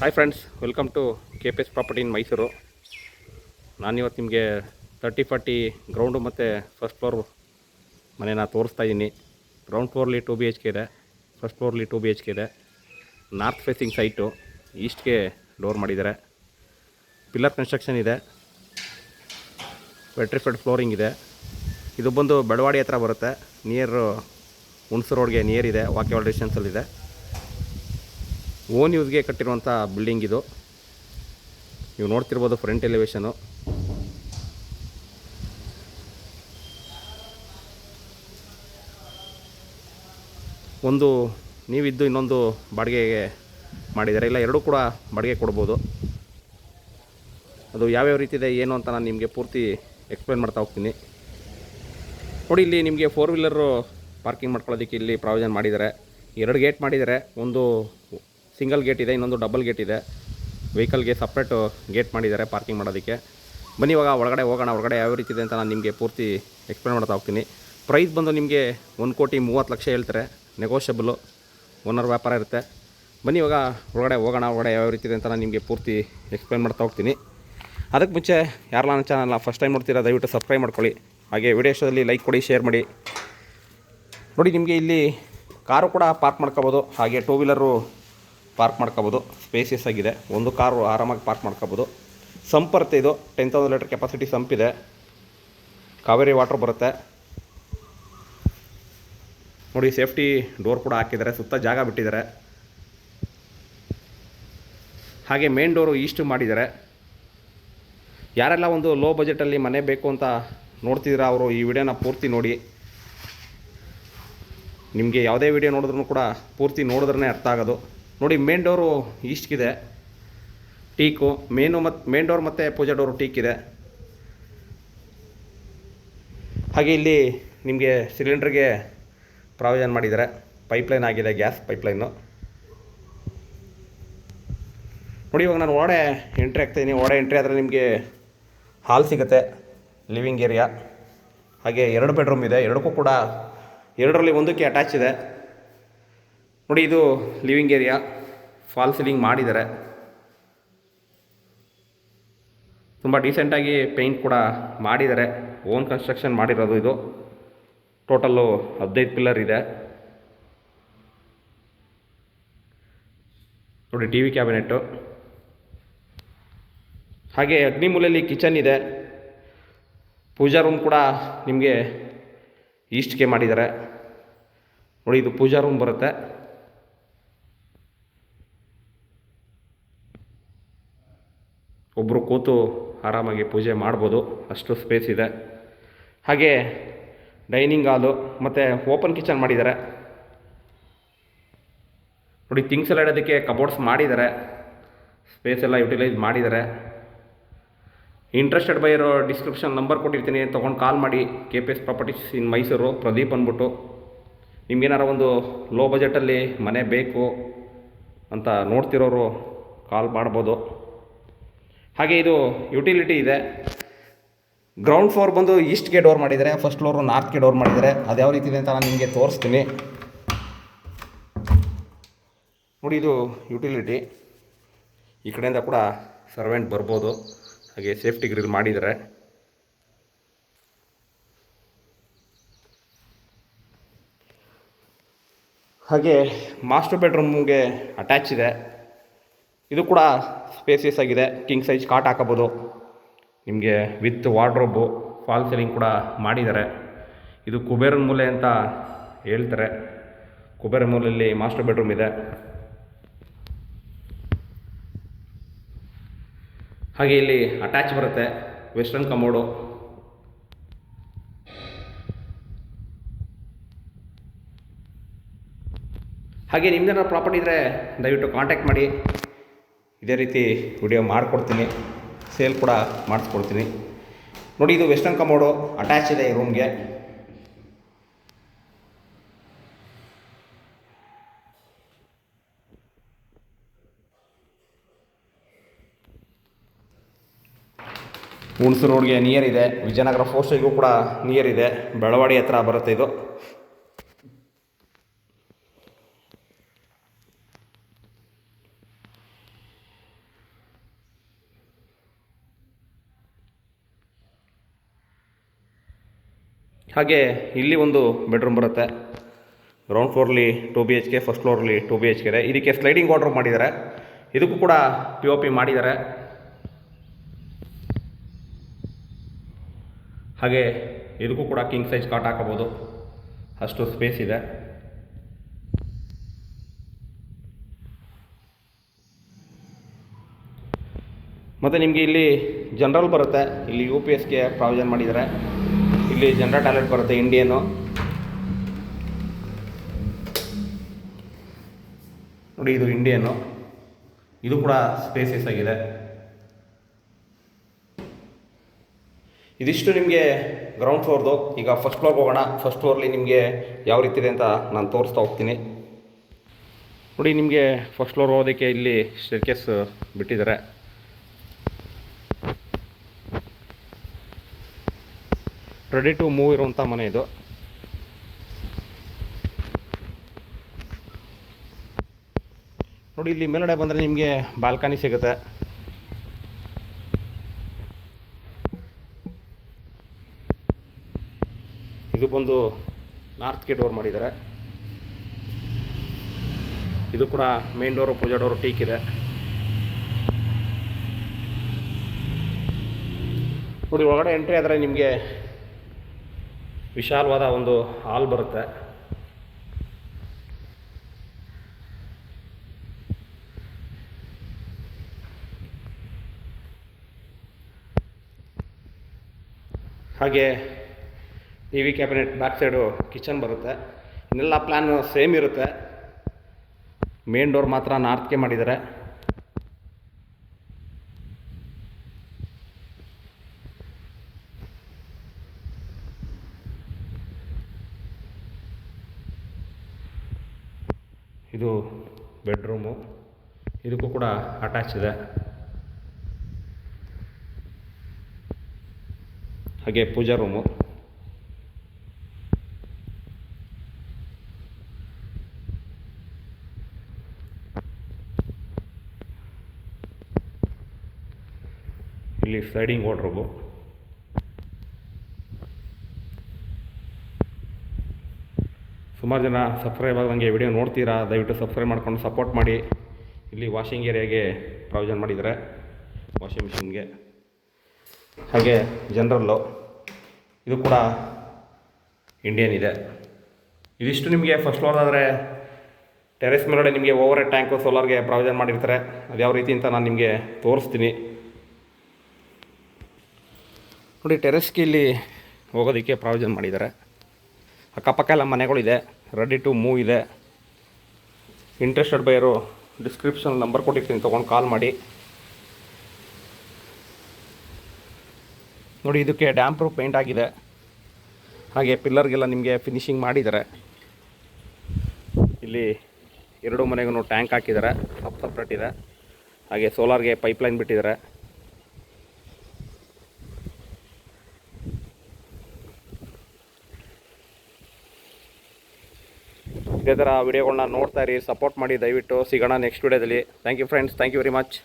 Hi friends welcome to K P S property in Mysuru ನಾನಿವತ್ತು ನಿಮಗೆ thirty forty ground ಮತ್ತು first floor ಮನೇನ ತೋರಿಸ್ತಾ ಇದ್ದೀನಿ. ಗ್ರೌಂಡ್ ಫ್ಲೋರ್ಲಿ ಟು ಬಿ ಎಚ್ ಕೆ ಇದೆ. ಫಸ್ಟ್ ಫ್ಲೋರ್ಲಿ ಟು ಬಿ ಎಚ್ ಕೆ ಇದೆ. ನಾರ್ತ್ ಫೇಸಿಂಗ್ ಸೈಟು ಈಸ್ಟ್ಗೆ ಡೋರ್ ಮಾಡಿದ್ದಾರೆ. ಪಿಲ್ಲರ್ ಕನ್ಸ್ಟ್ರಕ್ಷನ್ ಇದೆ. ವೆಟ್ರಿಫೆಡ್ ಫ್ಲೋರಿಂಗ್ ಇದೆ. ಇದು ಬಂದು ಬೆಳವಾಡಿ ಹತ್ರ ಬರುತ್ತೆ. ನಿಯರ್ ಹುಣಸು ರೋಡ್ಗೆ ನಿಯರ್ ಇದೆ. ವಾಕ್ಯವಾಲ್ ಡಿಸ್ಟೆನ್ಸಲ್ಲಿದೆ ಓನ್ ಯೂಸ್ಗೆ ಕಟ್ಟಿರುವಂಥ ಬಿಲ್ಡಿಂಗ್ ಇದು. ನೀವು ನೋಡ್ತಿರ್ಬೋದು ಫ್ರಂಟ್ ಎಲಿವೇಶನು ಒಂದು ನೀವಿದ್ದು ಇನ್ನೊಂದು ಬಾಡಿಗೆಗೆ ಮಾಡಿದ್ದಾರೆ ಇಲ್ಲ ಎರಡೂ ಕೂಡ ಬಾಡಿಗೆ ಕೊಡ್ಬೋದು. ಅದು ಯಾವ್ಯಾವ ರೀತಿ ಇದೆ, ಏನು ಅಂತ ನಾನು ನಿಮಗೆ ಪೂರ್ತಿ ಎಕ್ಸ್ಪ್ಲೇನ್ ಮಾಡ್ತಾ ಹೋಗ್ತೀನಿ. ನೋಡಿ, ಇಲ್ಲಿ ನಿಮಗೆ ಫೋರ್ ವೀಲರು ಪಾರ್ಕಿಂಗ್ ಮಾಡ್ಕೊಳ್ಳೋದಕ್ಕೆ ಇಲ್ಲಿ ಪ್ರಾವಿಷನ್ ಮಾಡಿದ್ದಾರೆ ಎರಡು ಗೇಟ್ ಮಾಡಿದ್ದಾರೆ ಒಂದು ಸಿಂಗಲ್ ಗೇಟ್ ಇದೆ, ಇನ್ನೊಂದು ಡಬಲ್ ಗೇಟ್ ಇದೆ. ವೆಹಿಕಲ್ಗೆ ಸಪ್ರೇಟ್ ಗೇಟ್ ಮಾಡಿದ್ದಾರೆ ಪಾರ್ಕಿಂಗ್ ಮಾಡೋದಕ್ಕೆ. ಬನ್ನಿ ಇವಾಗ ಒಳಗಡೆ ಹೋಗೋಣ, ಒಳಗಡೆ ಯಾವ ರೀತಿ ಇದೆ ಅಂತ ನಾನು ನಿಮಗೆ ಪೂರ್ತಿ ಎಕ್ಸ್ಪ್ಲೇನ್ ಮಾಡ್ತಾ ಹೋಗ್ತೀನಿ. ಪ್ರೈಸ್ ಬಂದು ನಿಮಗೆ ಒಂದು ಕೋಟಿ ಮೂವತ್ತು ಲಕ್ಷ ಹೇಳ್ತಾರೆ ನೆಗೋಷಿಯಬಲು ಓನರ್ ವ್ಯಾಪಾರ ಇರುತ್ತೆ. ಬನ್ನಿ ಇವಾಗ ಒಳಗಡೆ ಹೋಗೋಣ, ಒಳಗಡೆ ಯಾವ ರೀತಿ ಇದೆ ಅಂತ ನಾನು ನಿಮಗೆ ಪೂರ್ತಿ ಎಕ್ಸ್ಪ್ಲೇನ್ ಮಾಡ್ತಾ ಹೋಗ್ತೀನಿ. ಅದಕ್ಕೆ ಮುಂಚೆ ಯಾರಲ್ಲ ನನ್ನ ಚಾನಲ್ನ ಫಸ್ಟ್ ಟೈಮ್ ನೋಡ್ತೀರಾ, ದಯವಿಟ್ಟು ಸಬ್ಸ್ಕ್ರೈಬ್ ಮಾಡ್ಕೊಳ್ಳಿ. ಹಾಗೆ ವಿಡಿಯೋ ಲೈಕ್ ಕೊಡಿ ಶೇರ್ ಮಾಡಿ. ನೋಡಿ, ನಿಮಗೆ ಇಲ್ಲಿ ಕಾರು ಕೂಡ ಪಾರ್ಕ್ ಮಾಡ್ಕೋಬೋದು, ಹಾಗೆ ಟೂ ವೀಲರು ಪಾರ್ಕ್ ಮಾಡ್ಕೋಬೋದು. ಸ್ಪೇಸಿಯಸ್ ಆಗಿದೆ. ಒಂದು ಕಾರು ಆರಾಮಾಗಿ ಪಾರ್ಕ್ ಮಾಡ್ಕೋಬೋದು. ಸಂಪ್ ಬರುತ್ತೆ ಇದು ten thousand litre capacity sump ಇದೆ. ಕಾವೇರಿ ವಾಟ್ರ್ ಬರುತ್ತೆ. ನೋಡಿ ಸೇಫ್ಟಿ ಡೋರ್ ಕೂಡ ಹಾಕಿದ್ದಾರೆ. ಸುತ್ತ ಜಾಗ ಬಿಟ್ಟಿದ್ದಾರೆ. ಹಾಗೆ ಮೇನ್ ಡೋರು ಈಸ್ಟ್ ಮಾಡಿದ್ದಾರೆ. ಯಾರೆಲ್ಲ ಒಂದು ಲೋ ಬಜೆಟಲ್ಲಿ ಮನೆ ಬೇಕು ಅಂತ ನೋಡ್ತಿದ್ದೀರಾ ಅವರು, ಈ ವಿಡಿಯೋನ ಪೂರ್ತಿ ನೋಡಿ. ನಿಮಗೆ ಯಾವುದೇ ವಿಡಿಯೋ ನೋಡಿದ್ರೂ ಕೂಡ ಪೂರ್ತಿ ನೋಡಿದ್ರೇ ಅರ್ಥ ಆಗೋದು. ನೋಡಿ ಮೇನ್ ಡೋರು ಈಸ್ಟ್ಗಿದೆ ಟೀಕು ಮೇನು ಮತ್ತು ಮೇನ್ ಡೋರ್ ಮತ್ತು ಪೂಜಾ ಡೋರು ಟೀಕ್ ಇದೆ. ಹಾಗೆ ಇಲ್ಲಿ ನಿಮಗೆ ಸಿಲಿಂಡ್ರಿಗೆ ಪ್ರಾವಿಷನ್ ಮಾಡಿದ್ದಾರೆ. ಪೈಪ್ಲೈನ್ ಆಗಿದೆ ಗ್ಯಾಸ್ ಪೈಪ್ಲೈನು ನೋಡಿ, ಇವಾಗ ನಾನು ಓಡೆ ಎಂಟ್ರಿ ಆಗ್ತಾಯಿದ್ದೀನಿ ಓಡೆ ಎಂಟ್ರಿ ಆದರೆ ನಿಮಗೆ ಹಾಲ್ ಸಿಗುತ್ತೆ ಲಿವಿಂಗ್ ಏರಿಯಾ ಹಾಗೆ ಎರಡು ಬೆಡ್ರೂಮ್ ಇದೆ. ಎರಡಕ್ಕೂ ಕೂಡ ಎರಡರಲ್ಲಿ ಒಂದಕ್ಕೆ ಅಟ್ಯಾಚ್ ಇದೆ. ನೋಡಿ ಇದು ಲಿವಿಂಗ್ ಏರಿಯಾ ಫಾಲ್ ಸೀಲಿಂಗ್ ಮಾಡಿದ್ದಾರೆ. ತುಂಬ ಡೀಸೆಂಟಾಗಿ ಪೇಂಟ್ ಕೂಡ ಮಾಡಿದ್ದಾರೆ. ಓನ್ ಕನ್ಸ್ಟ್ರಕ್ಷನ್ ಮಾಡಿರೋದು ಇದು. ಟೋಟಲ್ಲು ಹದಿನೈದು ಪಿಲ್ಲರ್ ಇದೆ. ನೋಡಿ ಟಿ ವಿ ಕ್ಯಾಬಿನೆಟ್ಟು ಹಾಗೆ ಅಗ್ನಿಮೂಲೆಯಲ್ಲಿ ಕಿಚನ್ ಇದೆ. ಪೂಜಾ ರೂಮ್ ಕೂಡ ನಿಮಗೆ ಈಸ್ಟ್ಗೆ ಮಾಡಿದ್ದಾರೆ. ನೋಡಿ ಇದು ಪೂಜಾ ರೂಮ್ ಬರುತ್ತೆ. ಒಬ್ಬರು ಕೂತು ಆರಾಮಾಗಿ ಪೂಜೆ ಮಾಡ್ಬೋದು, ಅಷ್ಟು ಸ್ಪೇಸ್ ಇದೆ. ಹಾಗೆ ಡೈನಿಂಗ್ ಹಾಲು ಮತ್ತು ಓಪನ್ ಕಿಚನ್ ಮಾಡಿದ್ದಾರೆ. ನೋಡಿ ಥಿಂಗ್ಸ್ ಎಲ್ಲ ಇಡೋದಕ್ಕೆ ಕಬೋರ್ಡ್ಸ್ ಮಾಡಿದ್ದಾರೆ. ಸ್ಪೇಸ್ ಎಲ್ಲ ಯುಟಿಲೈಸ್ ಮಾಡಿದ್ದಾರೆ. ಇಂಟ್ರೆಸ್ಟೆಡ್ ಬೈ ಇರೋ ಡಿಸ್ಕ್ರಿಪ್ಷನ್ ನಂಬರ್ ಕೊಟ್ಟಿರ್ತೀನಿ, ತೊಗೊಂಡು ಕಾಲ್ ಮಾಡಿ. K P S properties in Mysuru Pradeep ಅಂದ್ಬಿಟ್ಟು. ನಿಮ್ಗೇನಾರ ಒಂದು ಲೋ ಬಜೆಟಲ್ಲಿ ಮನೆ ಬೇಕು ಅಂತ ನೋಡ್ತಿರೋರು ಕಾಲ್ ಮಾಡ್ಬೋದು. ಹಾಗೆ ಇದು ಯುಟಿಲಿಟಿ ಇದೆ. ಗ್ರೌಂಡ್ ಫ್ಲೋರ್ ಬಂದು ಈಸ್ಟ್ಗೆ ಡೋರ್ ಮಾಡಿದ್ದಾರೆ ಫಸ್ಟ್ ಫ್ಲೋರು ನಾರ್ತ್ಗೆ ಡೋರ್ ಮಾಡಿದ್ದಾರೆ ಅದು ಯಾವ ರೀತಿ ಇದೆ ಅಂತ ನಾನು ನಿಮಗೆ ತೋರಿಸ್ತೀನಿ. ನೋಡಿ ಇದು ಯುಟಿಲಿಟಿ ಈ ಕಡೆಯಿಂದ ಕೂಡ ಸರ್ವೆಂಟ್ ಬರ್ಬೋದು. ಹಾಗೆ ಸೇಫ್ಟಿ ಗ್ರಿಲ್ ಮಾಡಿದ್ದಾರೆ ಹಾಗೆ ಮಾಸ್ಟರ್ ಬೆಡ್ರೂಮ್ಗೆ ಅಟ್ಯಾಚ್ ಇದೆ. ಇದು ಕೂಡ ಸ್ಪೇಸಿಯಸ್ ಆಗಿದೆ ಕಿಂಗ್ ಸೈಜ್ ಕಾಟ್ ಹಾಕೋಬೋದು. ನಿಮಗೆ ವಿತ್ ವಾರ್ಡ್ರೋಬು ಫಾಲ್ ಸೀಲಿಂಗ್ ಕೂಡ ಮಾಡಿದ್ದಾರೆ. ಇದು ಕುಬೇರನ ಮೂಲೆ ಅಂತ ಹೇಳ್ತಾರೆ. ಕುಬೇರ ಮೂಲೆಯಲ್ಲಿ ಮಾಸ್ಟರ್ ಬೆಡ್ರೂಮ್ ಇದೆ. ಹಾಗೆ ಇಲ್ಲಿ ಅಟ್ಯಾಚ್ ಬರುತ್ತೆ ವೆಸ್ಟರ್ನ್ ಕಮೋಡು ಹಾಗೆ ನಿಮ್ದೇನಾದ್ರು ಪ್ರಾಪರ್ಟಿ ಇದ್ದರೆ ದಯವಿಟ್ಟು ಕಾಂಟ್ಯಾಕ್ಟ್ ಮಾಡಿ. ಇದೇ ರೀತಿ ವಿಡಿಯೋ ಮಾಡಿಕೊಡ್ತೀನಿ ಸೇಲ್ ಕೂಡ ಮಾಡಿಸ್ಕೊಡ್ತೀನಿ. ನೋಡಿ, ಇದು ವೆಸ್ಟರ್ನ್ ಕಮೋಡು ಅಟ್ಯಾಚ್ ಇದೆ ಈ ರೂಮ್ಗೆ ಹುಣಸೂರು ರೋಡ್ಗೆ ನಿಯರ್ ಇದೆ. ವಿಜಯನಗರ ಫೋಸ್ಟಿಗೂ ಕೂಡ ನಿಯರ್ ಇದೆ. ಬೆಳವಾಡಿ ಹತ್ರ ಬರುತ್ತೆ ಇದು. ಹಾಗೆ ಇಲ್ಲಿ ಒಂದು ಬೆಡ್ರೂಮ್ ಬರುತ್ತೆ. Ground ಫ್ಲೋರ್ಲಿ two B H K first ಫ್ಲೋರ್ಲಿ two B H K ಇದೆ. ಇದಕ್ಕೆ ಸ್ಲೈಡಿಂಗ್ ಆರ್ಡ್ರ್ ಮಾಡಿದ್ದಾರೆ. ಇದಕ್ಕೂ ಕೂಡ ಪಿ ಒ ಪಿ ಮಾಡಿದ್ದಾರೆ. ಹಾಗೆ ಇದಕ್ಕೂ ಕೂಡ ಕಿಂಗ್ ಸೈಜ್ ಕಾಟ್ ಹಾಕಬಹುದು. ಅಷ್ಟು ಸ್ಪೇಸ್ ಇದೆ. ಮತ್ತು ನಿಮಗೆ ಇಲ್ಲಿ ಜನರಲ್ ಬರುತ್ತೆ. ಇಲ್ಲಿ ಯು ಪಿ ಎಸ್ಗೆ ಪ್ರಾವಿಷನ್ ಮಾಡಿದ್ದಾರೆ. ಇಲ್ಲಿ ಜನರ ಟ್ಯಾಲೆಂಟ್ ಬರುತ್ತೆ ಇಂಡಿಯನು ನೋಡಿ, ಇದು ಇಂಡಿಯನು ಇದು ಕೂಡ ಸ್ಪೇಸಸ್ ಆಗಿದೆ. ಇದಿಷ್ಟು ನಿಮಗೆ ಗ್ರೌಂಡ್ ಫ್ಲೋರ್ದು ಈಗ ಫಸ್ಟ್ ಫ್ಲೋರ್ಗೆ ಹೋಗೋಣ. ಫಸ್ಟ್ ಫ್ಲೋರ್ಲಿ ನಿಮಗೆ ಯಾವ ರೀತಿ ಇದೆ ಅಂತ ನಾನು ತೋರಿಸ್ತಾ ಹೋಗ್ತೀನಿ. ನೋಡಿ, ನಿಮಗೆ ಫಸ್ಟ್ ಫ್ಲೋರ್ ಹೋಗೋದಕ್ಕೆ ಇಲ್ಲಿ ಸ್ಟೇರ್ಕೇಸ್ ಬಿಟ್ಟಿದ್ದಾರೆ. ರೆಡಿ ಟು ಮೂವ್ ಇರುವಂಥ ಮನೆ ಇದು. ನೋಡಿ, ಇಲ್ಲಿ ಮೇಲ್ಗಡೆ ಬಂದರೆ ನಿಮಗೆ ಬಾಲ್ಕನಿ ಸಿಗುತ್ತೆ. ಇದು ಬಂದು ನಾರ್ತ್ಗೆ ಡೋರ್ ಮಾಡಿದ್ದಾರೆ. ಇದು ಕೂಡ main door pooja door teak ಇದೆ. ನೋಡಿ, ಒಳಗಡೆ ಎಂಟ್ರಿ ಆದರೆ ನಿಮಗೆ ವಿಶಾಲವಾದ ಒಂದು ಹಾಲ್ ಬರುತ್ತೆ. ಹಾಗೆ T V cabinet back side kitchen ಬರುತ್ತೆ. ಇನ್ನೆಲ್ಲ ಪ್ಲ್ಯಾನ್ ಸೇಮ್ ಇರುತ್ತೆ. ಮೇನ್ ಡೋರ್ ಮಾತ್ರ ನಾರ್ತ್ಗೆ ಮಾಡಿದ್ದಾರೆ. ಇದು ಬೆಡ್ರೂಮು. ಇದಕ್ಕೂ ಕೂಡ ಅಟ್ಯಾಚ್ ಇದೆ. ಹಾಗೆ ಪೂಜಾ ರೂಮು. ಇಲ್ಲಿ ಸ್ಲೈಡಿಂಗ್ ವಾಡ್ರೋಬು ಸುಮಾರು ಜನ ಸಬ್ಸ್ಕ್ರೈಬ್ ಆದಂಗೆ ವಿಡಿಯೋ ನೋಡ್ತೀರಾ, ದಯವಿಟ್ಟು ಸಬ್ಸ್ಕ್ರೈಬ್ ಮಾಡ್ಕೊಂಡು ಸಪೋರ್ಟ್ ಮಾಡಿ. ಇಲ್ಲಿ ವಾಷಿಂಗ್ ಏರಿಯಾಗೆ ಪ್ರಾವಿಷನ್ ಮಾಡಿದ್ದಾರೆ ವಾಷಿಂಗ್ ಮಿಷಿನ್ಗೆ ಹಾಗೆ ಜನರಲ್ಲು ಇದು ಕೂಡ ಇಂಡಿಯನ್ ಇದೆ. ಇದಿಷ್ಟು ನಿಮಗೆ ಫಸ್ಟ್ ಫ್ಲೋರ್ ಆದರೆ ಟೆರೆಸ್ ಮೇಲ್ಗಡೆ ನಿಮಗೆ ಓವರ್ ಟ್ಯಾಂಕು ಸೋಲಾರ್ಗೆ ಪ್ರಾವಿಷನ್ ಮಾಡಿರ್ತಾರೆ. ಅದು ಯಾವ ರೀತಿ ಅಂತ ನಾನು ನಿಮಗೆ ತೋರಿಸ್ತೀನಿ. ನೋಡಿ ಟೆರೆಸ್ಗೆ ಇಲ್ಲಿ ಹೋಗೋದಕ್ಕೆ ಪ್ರಾವಿಷನ್ ಮಾಡಿದ್ದಾರೆ. ಅಕ್ಕಪಕ್ಕ ಎಲ್ಲ ಮನೆಗಳಿದೆ. ರೆಡಿ ಟು ಮೂವ್ ಇದೆ. ಇಂಟ್ರೆಸ್ಟೆಡ್ ಬೈಯರು ಡಿಸ್ಕ್ರಿಪ್ಷನ್ ನಂಬರ್ ಕೊಟ್ಟಿರ್ತೀನಿ, ತೊಗೊಂಡು ಕಾಲ್ ಮಾಡಿ. ನೋಡಿ, ಇದಕ್ಕೆ ಡ್ಯಾಮ್ ಪ್ರೂಫ್ ಪೇಂಟ್ ಆಗಿದೆ. ಹಾಗೆ ಪಿಲ್ಲರ್ಗೆಲ್ಲ ನಿಮಗೆ ಫಿನಿಶಿಂಗ್ ಮಾಡಿದ್ದಾರೆ. ಇಲ್ಲಿ ಎರಡು ಮನೆಗೂ ಟ್ಯಾಂಕ್ ಹಾಕಿದ್ದಾರೆ, ಸಪ್ ಸಪ್ರೇಟ್ ಇದೆ. ಹಾಗೆ ಸೋಲಾರ್ಗೆ ಪೈಪ್ಲೈನ್ ಬಿಟ್ಟಿದ್ದಾರೆ. ಇದೇ ಥರ ವಿಡಿಯೋಗಳನ್ನ ನೋಡ್ತಾ ಇರಿ ಸಪೋರ್ಟ್ ಮಾಡಿ ದಯವಿಟ್ಟು ಸಿಗೋಣ ನೆಕ್ಸ್ಟ್ ವಿಡಿಯೋದಲ್ಲಿ thank you friends thank you very much